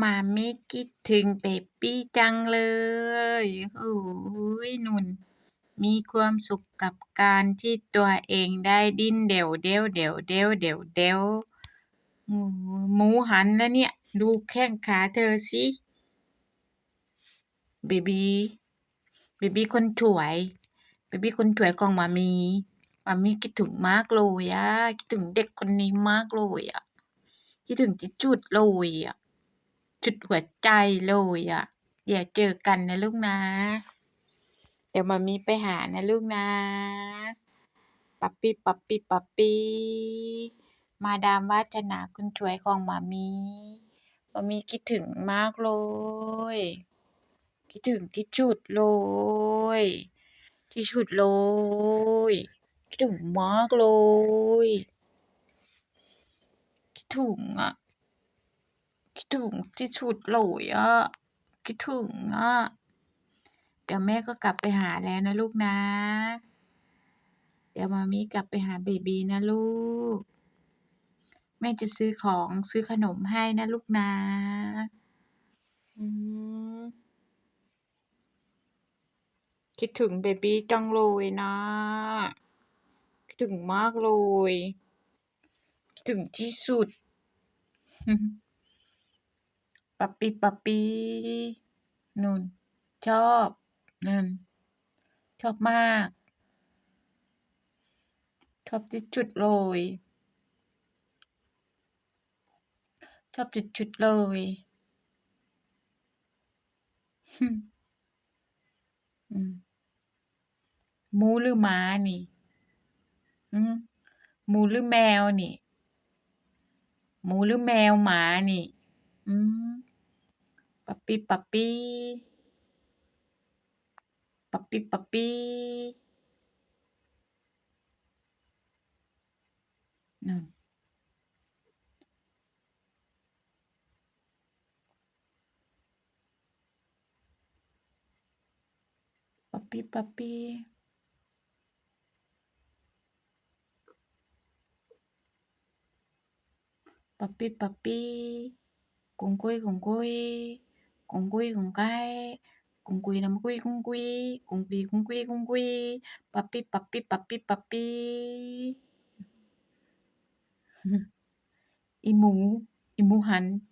มามิคิดถึงเบปปี้จังเลย โอ้ยนุ่น มีความสุขกับการที่ตัวเองได้ดิ้นเดี่ยวเด๊วเดี่ยวเด๊วเดี่ยวเด๊วหมูหันแล้วเนี่ย ดูแข้งขาเธอสิเบบี้เบบี้คนสวยเบบี้คนสวยของมามีมามีคิดถึงมากเลยอะคิดถึงเด็กคนนี้มากเลยอะคิดถึงที่สุดเลยอะ สุดหัวใจเลยอะเดี๋ยวเจอกันนะลูกนะ เดี๋ยวมามีไปหานะลูกนะ ปั๊ปปี้ปั๊ปปี้ปั๊ปปี้ มาดามวาสนาคนสวยของมามี มามีคิดถึงมากเลย คิดถึงที่สุดเลย ที่สุดเลย คิดถึงมากเลย คิดถึงอะ คิดถึงที่สุดเลยอะ คิดถึงอะ เดี๋ยวแม่ก็กลับไปหาแล้วนะลูกนะ เดี๋ยวมามีกลับไปหาเบบีนะลูก แม่จะซื้อของซื้อขนมให้นะลูกนะ อืมคิดถึงเบบีจังเลยนะ คิดถึงมากเลย คิดถึงที่สุด ปั๊ปปี้ปั๊ปปี้นู่น ชอบนั่นชอบมาก ชอบที่สุดเลยชอบสุดๆเลยหมูหรือหมานี่หือหมูหรือแมวนี่ หมูหรือแมวหมานี่ อืม ปั๊ปปี้ปั๊ปปี้ปั๊ปปี้ปั๊ปปี้นู่นปั๊ปปี้ปั๊ปปี้ปั๊ปปี้ ปั๊ปปี้กุงกุ้ยกุงกุ้ยกุงกุ้ยกุงไก่กุงกุยน้ำกุ้ยกุงกุ้ยกุงกุยกุง